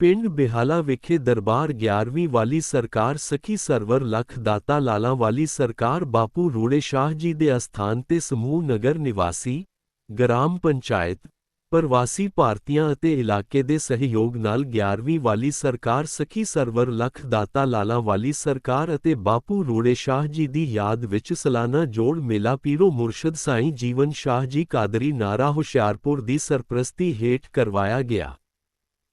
ਪਿੰਡ ਬਿਹਾਲਾ ਵਿਖੇ ਦਰਬਾਰ 11ਵੀਂ ਵਾਲੀ ਸਰਕਾਰ ਸਖੀ ਸਰਵਰ ਲੱਖ ਦਾਤਾ ਲਾਲਾ ਵਾਲੀ ਸਰਕਾਰ ਬਾਪੂ ਰੂੜੇ ਸ਼ਾਹ ਜੀ ਦੇ ਅਸਥਾਨ ਤੇ ਸਮੂਹ ਨਗਰ ਨਿਵਾਸੀ, ਗ੍ਰਾਮ ਪੰਚਾਇਤ, ਪ੍ਰਵਾਸੀ ਭਾਰਤੀਆਂ ਅਤੇ ਇਲਾਕੇ ਦੇ ਸਹਿਯੋਗ ਨਾਲ 11ਵੀਂ ਵਾਲੀ ਸਰਕਾਰ ਸਖੀ ਸਰਵਰ ਲੱਖ ਦਾਤਾ ਲਾਲਾ ਵਾਲੀ ਸਰਕਾਰ ਅਤੇ ਬਾਪੂ ਰੂੜੇ ਸ਼ਾਹ ਜੀ ਦੀ ਯਾਦ ਵਿੱਚ ਸਾਲਾਨਾ ਜੋੜ ਮੇਲਾ ਪੀਰੋ ਮੁਰਸ਼ਦ ਸਾਈਂ ਜੀਵਨ ਸ਼ਾਹ ਜੀ ਕਾਦਰੀ ਨਾਰਾ ਹੁਸ਼ਿਆਰਪੁਰ ਦੀ ਸਰਪ੍ਰਸਤੀ ਹੇਠ ਕਰਵਾਇਆ ਗਿਆ।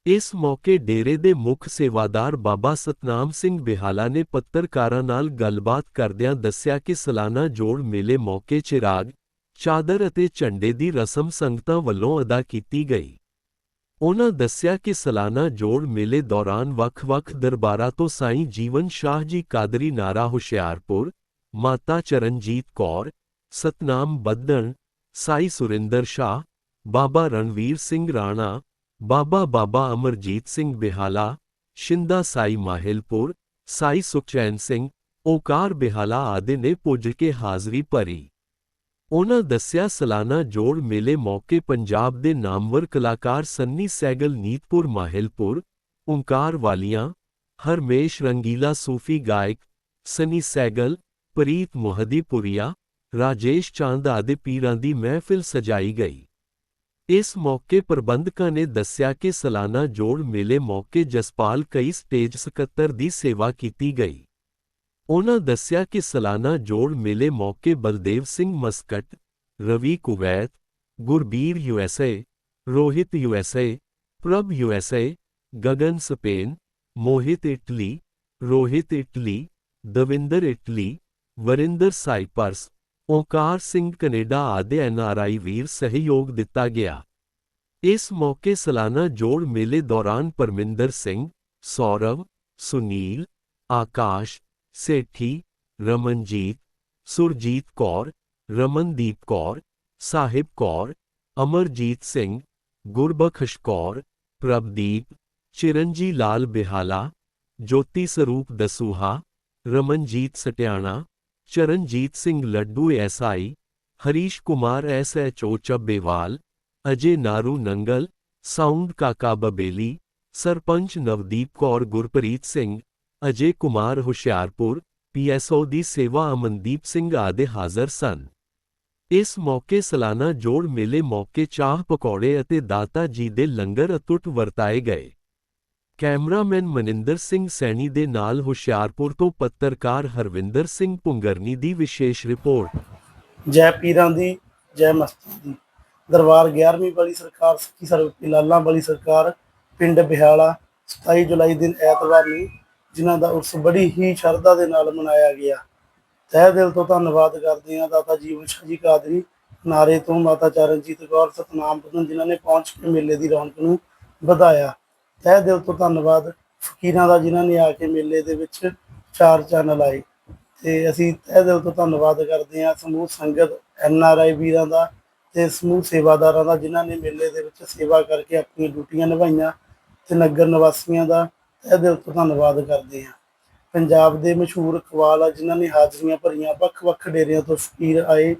ਇਸ ਮੌਕੇ ਡੇਰੇ ਦੇ ਮੁੱਖ ਸੇਵਾਦਾਰ ਬਾਬਾ ਸਤਨਾਮ ਸਿੰਘ ਬਿਹਾਲਾ ਨੇ ਪੱਤਰਕਾਰਾਂ ਨਾਲ ਗੱਲਬਾਤ ਕਰਦਿਆਂ ਦੱਸਿਆ ਕਿ ਸਾਲਾਨਾ ਜੋੜ ਮੇਲੇ ਮੌਕੇ ਚਿਰਾਗ ਚਾਦਰ ਅਤੇ ਝੰਡੇ ਦੀ ਰਸਮ ਸੰਗਤਾਂ ਵੱਲੋਂ ਅਦਾ ਕੀਤੀ ਗਈ। ਉਨ੍ਹਾਂ ਦੱਸਿਆ ਕਿ ਸਾਲਾਨਾ ਜੋੜ ਮੇਲੇ ਦੌਰਾਨ ਵੱਖ-ਵੱਖ ਦਰਬਾਰਾਂ ਤੋਂ ਸਾਈਂ ਜੀਵਨ ਸ਼ਾਹ ਜੀ ਕਾਦਰੀ ਨਾਰਾ ਹੁਸ਼ਿਆਰਪੁਰ, ਮਾਤਾ ਚਰਨਜੀਤ ਕੌਰ, ਸਤਨਾਮ ਬੱਦਣ, ਸਾਈ ਸੁਰਿੰਦਰ ਸ਼ਾਹ, ਬਾਬਾ ਰਣਵੀਰ ਸਿੰਘ ਰਾਣਾ ਬਾਬਾ ਬਾਬਾ ਅਮਰਜੀਤ ਸਿੰਘ ਬਿਹਾਲਾ, ਸ਼ਿੰਦਾ ਸਾਈ ਮਾਹਿਲਪੁਰ, ਸਾਈ ਸੁਖਚੈਨ ਸਿੰਘ, ਓਕਾਰ ਬਿਹਾਲਾ ਆਦਿ ਨੇ ਪੁੱਜ ਕੇ ਹਾਜ਼ਰੀ ਭਰੀ। ਉਹਨਾਂ ਦੱਸਿਆ, ਸਾਲਾਨਾ ਜੋੜ ਮੇਲੇ ਮੌਕੇ ਪੰਜਾਬ ਦੇ ਨਾਮਵਰ ਕਲਾਕਾਰ ਸੰਨੀ ਸੈਗਲ, ਨੀਤਪੁਰ ਮਾਹਿਲਪੁਰ, ਓਂਕਾਰ ਵਾਲੀਆਂ, ਹਰਮੇਸ਼ ਰੰਗੀਲਾ ਸੂਫੀ ਗਾਇਕ, ਸੰਨੀ ਸੈਗਲ, ਪ੍ਰੀਤ ਮੋਹਦੀਪੁਰੀਆ, ਰਾਜੇਸ਼ ਚੰਦ ਆਦਿ ਪੀਰਾਂ ਦੀ ਮਹਿਫਿਲ ਸਜਾਈ ਗਈ। ਇਸ ਮੌਕੇ ਪ੍ਰਬੰਧਕਾਂ ਨੇ ਦੱਸਿਆ ਕਿ ਸਾਲਾਨਾ ਜੋੜ ਮੇਲੇ ਮੌਕੇ ਜਸਪਾਲ ਕਈ ਸਟੇਜ ਸਕੱਤਰ ਦੀ ਸੇਵਾ ਕੀਤੀ ਗਈ। ਉਹਨਾਂ ਦੱਸਿਆ ਕਿ ਸਾਲਾਨਾ ਜੋੜ ਮੇਲੇ ਮੌਕੇ Baldev Singh Muscat, Ravi Kuwait, Gurbir USA Rohit USA Prabh USA Gagan Spain, Mohit Italy, Rohit Italy, Davinder Italy, Varinder Cyprus Onkar Singh Canada ਆਦਿ ਐਨਆਰਆਈ ਵੀਰ ਸਹਿਯੋਗ ਦਿੱਤਾ ਗਿਆ। ਇਸ ਮੌਕੇ ਸਾਲਾਨਾ ਜੋੜ ਮੇਲੇ ਦੌਰਾਨ ਪਰਮਿੰਦਰ ਸਿੰਘ, ਸੌਰਵ, ਸੁਨੀਲ, ਆਕਾਸ਼, Sethi, Ramanjit, Surjit Kaur, Ramandeep Kaur, Sahib Kaur, Amarjit Singh, Gurbakhsh Kaur, Prabhdeep ਚਿਰੰਜੀ Lal Bihala, Jyoti Saroop Dasuya, Ramanjit Satiana Charanjit Singh Laddu SI Harish Kumar SHO Chabbewal, Ajay Naru Nangal, sound Kaka Babeli, sarpanch Navdeep Kaur Gurpreet Singh, Ajay Kumar Hoshiarpur PSO ਦੀ ਸੇਵਾ ਅਮਨਦੀਪ ਸਿੰਘ ਆਦਿ ਹਾਜ਼ਰ ਸਨ। ਇਸ ਮੌਕੇ ਸਲਾਨਾ ਜੋੜ ਮੇਲੇ ਮੌਕੇ ਚਾਹ ਪਕੌੜੇ ਅਤੇ ਦਾਤਾ ਜੀ ਦੇ ਲੰਗਰ ਅਤੁੱਟ ਵਰਤਾਏ ਗਏ। ਕੈਮਰਾਮੈਨ ਮਨਿੰਦਰ ਸਿੰਘ ਸੈਣੀ ਦੇ ਨਾਲ ਹੁਸ਼ਿਆਰਪੁਰ ਤੋਂ ਪੱਤਰਕਾਰ ਹਰਵਿੰਦਰ ਸਿੰਘ ਪੁੰਗਰਨੀ ਦੀ ਵਿਸ਼ੇਸ਼ ਰਿਪੋਰਟ। ਜੈ ਪੀਰਾਂ ਦੀ, ਜੈ ਮਸਤੀ ਦੀ। ਦਰਬਾਰ 11ਵੀਂ ਵਾਲੀ ਸਰਕਾਰ ਸੱਚੀ ਸਰਵਪੀ ਲਾਲਾਂ ਵਾਲੀ ਸਰਕਾਰ, ਪਿੰਡ ਬਿਹਾਲਾ 27 ਜੁਲਾਈ ਦਿਨ ਐਤਵਾਰ ਨੂੰ ਜਿਨ੍ਹਾਂ ਦਾ ਉਰਸ ਬੜੀ ਹੀ ਸ਼ਰਧਾ ਦੇ ਨਾਲ ਮਨਾਇਆ ਗਿਆ। ਤਹਿ ਦਿਲ ਤੋਂ ਧੰਨਵਾਦ ਕਰਦੇ ਹਾਂ ਦਾਤਾ ਜੀਵਨ ਸ਼ਾਹ ਜੀ ਕਾਦਰੀ ਨਾਰੇ ਤੋਂ ਮਾਤਾ ਚਰਨਜੀਤ ਕੌਰ, ਸਤਨਾਮ ਬਦਨ ਜਿਨ੍ਹਾਂ ਨੇ ਪਹੁੰਚ ਕੇ ਮੇਲੇ ਦੀ ਰੌਣਕ ਨੂੰ ਵਧਾਇਆ। ਤਹਿ ਦਿਲ ਤੋਂ ਧੰਨਵਾਦ ਫਕੀਰਾਂ ਦਾ ਜਿਨ੍ਹਾਂ ਨੇ ਆ ਕੇ ਮੇਲੇ ਦੇ ਵਿੱਚ ਚਾਰ ਚੰਨ ਲਾਏ। ਤੇ ਅਸੀਂ ਤਹਿ ਦਿਲ ਤੋਂ ਧੰਨਵਾਦ ਕਰਦੇ ਹਾਂ ਸਮੂਹ ਸੰਗਤ, ਐਨ ਆਰ ਆਈ ਵੀਰਾਂ ਦਾ ਤੇ ਸਮੂਹ ਸੇਵਾਦਾਰਾਂ ਦਾ ਜਿਨ੍ਹਾਂ ਨੇ ਮੇਲੇ ਦੇ ਵਿੱਚ ਸੇਵਾ ਕਰਕੇ ਆਪਣੀਆਂ ਡਿਊਟੀਆਂ ਨਿਭਾਈਆਂ ਤੇ ਨਗਰ ਨਿਵਾਸੀਆਂ ਦਾ ਤਹਿ ਦਿਲ ਤੋਂ ਧੰਨਵਾਦ ਕਰਦੇ ਹਾਂ। ਪੰਜਾਬ ਦੇ ਮਸ਼ਹੂਰ ਕਵਾਲ ਆ, ਜਿਨ੍ਹਾਂ ਨੇ ਹਾਜ਼ਰੀਆਂ ਭਰੀਆਂ, ਵੱਖ-ਵੱਖ ਡੇਰਿਆਂ ਤੋਂ ਫਕੀਰ ਆਏ,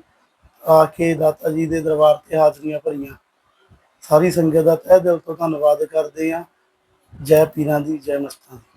ਆ ਕੇ ਦਾਤਾ ਜੀ ਦੇ ਦਰਬਾਰ ਤੇ ਹਾਜ਼ਰੀਆਂ ਭਰੀਆਂ। ਸਾਰੀ ਸੰਗਤ ਦਾ ਤਹਿ ਦਿਲ ਤੋਂ ਧੰਨਵਾਦ ਕਰਦੇ ਹਾਂ। ਜੈ ਪੀਰਾਂ ਦੀ ਜੈ ਮਸਤਾਂ ਦੀ।